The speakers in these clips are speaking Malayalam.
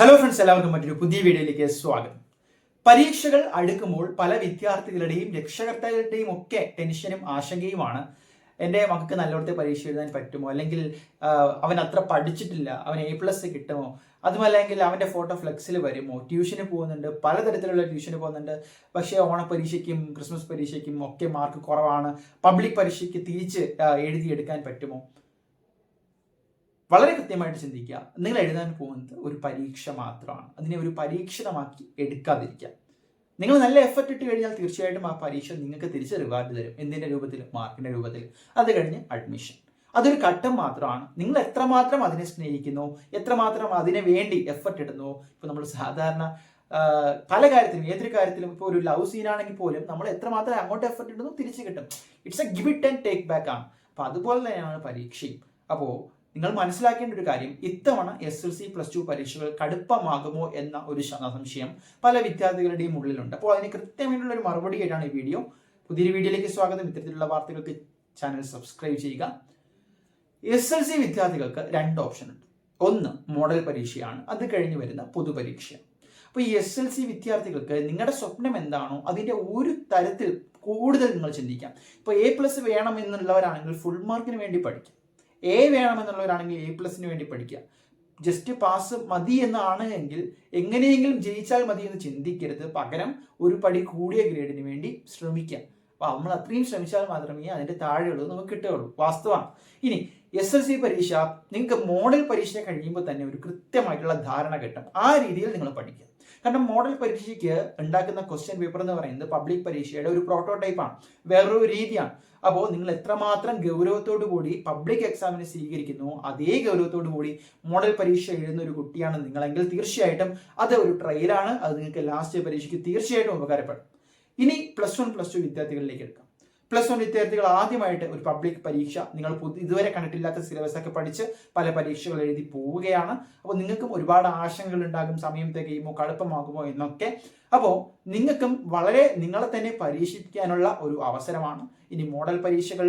ഹലോ ഫ്രണ്ട്സ് എല്ലാവർക്കും മറ്റൊരു പുതിയ വീഡിയോയിലേക്ക് സ്വാഗതം. പരീക്ഷകൾ അടുക്കുമ്പോൾ പല വിദ്യാർത്ഥികളുടെയും രക്ഷകർത്താക്കളുടെയും ഒക്കെ ടെൻഷനും ആശങ്കയുമാണ്. എന്റെ മക്കൾക്ക് നല്ലോടത്തെ പരീക്ഷ എഴുതാൻ പറ്റുമോ? അല്ലെങ്കിൽ അവൻ അത്ര പഠിച്ചിട്ടില്ല അവൻ എ പ്ലസ് കിട്ടുമോ? അതുമല്ലെങ്കിൽ അവന്റെ ഫോട്ടോ ഫ്ലെക്സിൽ വരുമോ? ട്യൂഷന് പോകുന്നുണ്ട് പലതരത്തിലുള്ള ട്യൂഷന് പോകുന്നുണ്ട്. പക്ഷേ ഓണ ഓണപരീക്ഷയ്ക്കും ക്രിസ്മസ് പരീക്ഷയ്ക്കും ഒക്കെ മാർക്ക് കുറവാണ്. പബ്ലിക് പരീക്ഷയ്ക്ക് തിരിച്ച് എഴുതി എഴുതിയെടുക്കാൻ പറ്റുമോ? വളരെ കൃത്യമായിട്ട് ചിന്തിക്കുക. നിങ്ങൾ എഴുതാൻ പോകുന്നത് ഒരു പരീക്ഷ മാത്രമാണ്. അതിനെ ഒരു പരീക്ഷണമാക്കി എടുക്കാതിരിക്കുക. നിങ്ങൾ നല്ല എഫർട്ട് ഇട്ട് കഴിഞ്ഞാൽ തീർച്ചയായിട്ടും ആ പരീക്ഷ നിങ്ങൾക്ക് തിരിച്ച് റിവാർഡ് തരും. എന്തിന്റെ രൂപത്തിൽ? മാർക്കിന്റെ രൂപത്തിൽ. അത് കഴിഞ്ഞ് അഡ്മിഷൻ അതൊരു ഘട്ടം മാത്രമാണ്. നിങ്ങൾ എത്രമാത്രം അതിനെ സ്നേഹിക്കുന്നു? എത്രമാത്രം അതിനെ വേണ്ടി എഫർട്ട് ഇടുന്നു? ഇപ്പൊ നമ്മൾ സാധാരണ പല കാര്യത്തിലും ഏതൊരു കാര്യത്തിലും ഇപ്പോൾ ഒരു ലവ് സീനാണെങ്കിൽ പോലും നമ്മൾ എത്രമാത്രം അങ്ങോട്ട് എഫർട്ട് ഇടുന്നു തിരിച്ച് കിട്ടും. It's a give it and take back ആണ്. അപ്പോൾ അതുപോലെ തന്നെയാണ് പരീക്ഷയും. അപ്പോൾ നിങ്ങൾ മനസ്സിലാക്കേണ്ട ഒരു കാര്യം ഇത്തവണ S L C plus two പരീക്ഷകൾ കടുപ്പമാകുമോ എന്ന ഒരു സംശയം പല വിദ്യാർത്ഥികളുടെയും ഉള്ളിലുണ്ട്. അപ്പോൾ അതിന് കൃത്യമായിട്ടുള്ള ഒരു മറുപടി ആയിട്ടാണ് ഈ വീഡിയോ. പുതിയൊരു വീഡിയോയിലേക്ക് സ്വാഗതം. ഇത്തരത്തിലുള്ള വാർത്തകൾക്ക് ചാനൽ സബ്സ്ക്രൈബ് ചെയ്യുക. എസ് എൽ സി വിദ്യാർത്ഥികൾക്ക് രണ്ട് ഓപ്ഷൻ ഉണ്ട്. ഒന്ന് മോഡൽ പരീക്ഷയാണ്. അത് കഴിഞ്ഞ് വരുന്ന പൊതുപരീക്ഷ. അപ്പോൾ ഈ എസ് എൽ സി വിദ്യാർത്ഥികൾക്ക് നിങ്ങളുടെ സ്വപ്നം എന്താണോ അതിന്റെ ഒരു തരത്തിൽ കൂടുതൽ നിങ്ങൾ ചിന്തിക്കാം. ഇപ്പോൾ എ പ്ലസ് വേണം എന്നുള്ളവരാണെങ്കിൽ ഫുൾ മാർക്കിന് വേണ്ടി പഠിക്കാം. എ വേണമെന്നുള്ളവരാണെങ്കിൽ എ പ്ലസിന് വേണ്ടി പഠിക്കുക. ജസ്റ്റ് പാസ് മതി എന്നാണ് എങ്കിൽ എങ്ങനെയെങ്കിലും ജയിച്ചാൽ മതി എന്ന് ചിന്തിക്കരുത്. പകരം ഒരു പടി കൂടിയ ഗ്രേഡിന് വേണ്ടി ശ്രമിക്കുക. അപ്പോൾ നമ്മൾ അത്രയും ശ്രമിച്ചാൽ മാത്രമേ അതിന്റെ താഴെയുള്ളത് നമുക്ക് കിട്ടുകയുള്ളൂ. വാസ്തവമാണ്. ഇനി എസ് എൽ സി പരീക്ഷ നിങ്ങൾക്ക് മോഡൽ പരീക്ഷ കഴിയുമ്പോൾ തന്നെ ഒരു കൃത്യമായിട്ടുള്ള ധാരണ കിട്ടും. ആ രീതിയിൽ നിങ്ങൾ പഠിക്കുക. കാരണം മോഡൽ പരീക്ഷയ്ക്ക് ഉണ്ടാക്കുന്ന ക്വസ്റ്റ്യൻ പേപ്പർ എന്ന് പറയുന്നത് പബ്ലിക് പരീക്ഷയുടെ ഒരു പ്രോട്ടോടൈപ്പാണ് വേറൊരു രീതിയാണ്. അപ്പോൾ നിങ്ങൾ എത്രമാത്രം ഗൗരവത്തോടു കൂടി പബ്ലിക് എക്സാമിനെ സ്വീകരിക്കുന്നു അതേ ഗൗരവത്തോടു കൂടി മോഡൽ പരീക്ഷ എഴുതുന്ന ഒരു കുട്ടിയാണ് നിങ്ങളെങ്കിൽ തീർച്ചയായിട്ടും അത് ഒരു ട്രയലാണ് അത് നിങ്ങൾക്ക് ലാസ്റ്റ് പരീക്ഷയ്ക്ക് തീർച്ചയായിട്ടും ഉപകാരപ്പെടും. ഇനി പ്ലസ് വൺ പ്ലസ് ടു വിദ്യാർത്ഥികളിലേക്ക് എടുക്കാം. പ്ലസ് വൺ വിദ്യാർത്ഥികൾ ആദ്യമായിട്ട് ഒരു പബ്ലിക് പരീക്ഷ നിങ്ങൾ ഇതുവരെ കണ്ടിട്ടില്ലാത്ത സിലബസ് ഒക്കെ പഠിച്ച് പല പരീക്ഷകൾ എഴുതി പോവുകയാണ്. അപ്പോൾ നിങ്ങൾക്കും ഒരുപാട് ആശങ്കകൾ ഉണ്ടാകും സമയം തികയുമോ കടുപ്പമാകുമോ എന്നൊക്കെ. അപ്പോൾ നിങ്ങൾക്കും വളരെ നിങ്ങളെ തന്നെ പരീക്ഷിക്കാനുള്ള ഒരു അവസരമാണ്. ഇനി മോഡൽ പരീക്ഷകൾ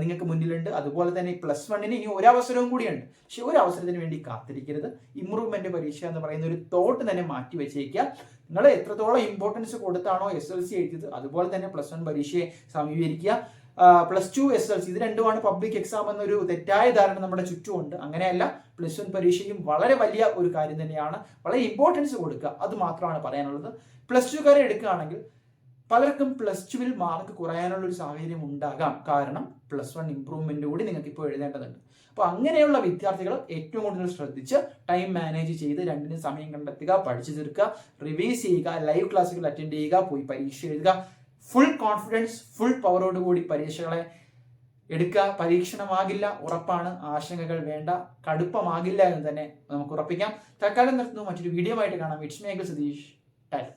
നിങ്ങൾക്ക് മുന്നിലുണ്ട്. അതുപോലെ തന്നെ പ്ലസ് വണ്ണിന് ഇനി ഒരു അവസരവും കൂടിയുണ്ട്. പക്ഷെ ഒരു അവസരത്തിന് വേണ്ടി കാത്തിരിക്കരുത്. ഇമ്പ്രൂവ്മെന്റ് പരീക്ഷ എന്ന് പറയുന്ന ഒരു തോട്ട് തന്നെ മാറ്റി വെച്ചേക്കുക. നിങ്ങൾ എത്രത്തോളം ഇമ്പോർട്ടൻസ് കൊടുത്താണോ എസ് എൽ സി എഴുതിയത് അതുപോലെ തന്നെ പ്ലസ് വൺ പരീക്ഷയെ സമീപിക്കുക plus two S L C ഇത് രണ്ടുമാണ് പബ്ലിക് എക്സാം എന്നൊരു തെറ്റായ ധാരണ നമ്മുടെ ചുറ്റുമുണ്ട്. അങ്ങനെയല്ല പ്ലസ് വൺ പരീക്ഷയും വളരെ വലിയ ഒരു കാര്യം തന്നെയാണ്. വളരെ ഇമ്പോർട്ടൻസ് കൊടുക്കുക അത് മാത്രമാണ് പറയാനുള്ളത്. പ്ലസ് ടുക്കാരെ എടുക്കുകയാണെങ്കിൽ പലർക്കും പ്ലസ് ടുവിൽ മാർക്ക് കുറയാനുള്ള ഒരു സാഹചര്യം ഉണ്ടാകാം. കാരണം പ്ലസ് വൺ ഇമ്പ്രൂവ്മെന്റ് കൂടി നിങ്ങൾക്ക് ഇപ്പോൾ എഴുതേണ്ടതുണ്ട്. അപ്പോൾ അങ്ങനെയുള്ള വിദ്യാർത്ഥികൾ ഏറ്റവും കൂടുതൽ ശ്രദ്ധിച്ച് ടൈം മാനേജ് ചെയ്ത് രണ്ടിനും സമയം കണ്ടെത്തുക പഠിച്ചു തീർക്കുക റിവൈസ് ചെയ്യുക ലൈവ് ക്ലാസ്സുകൾ അറ്റൻഡ് ചെയ്യുക പോയി പരീക്ഷ എഴുതുക. ഫുൾ കോൺഫിഡൻസ് ഫുൾ പവറോട് കൂടി പരീക്ഷകളെ എടുക്കുക. പരീക്ഷണമാകില്ല ഉറപ്പാണ്. ആശങ്കകൾ വേണ്ട കടുപ്പമാകില്ല എന്ന് തന്നെ നമുക്ക് ഉറപ്പിക്കാം. തൽക്കാലം നിർത്തുന്നു. മറ്റൊരു വീഡിയോ ആയിട്ട് കാണാം. It's മേഘൽ Satheesh Taylor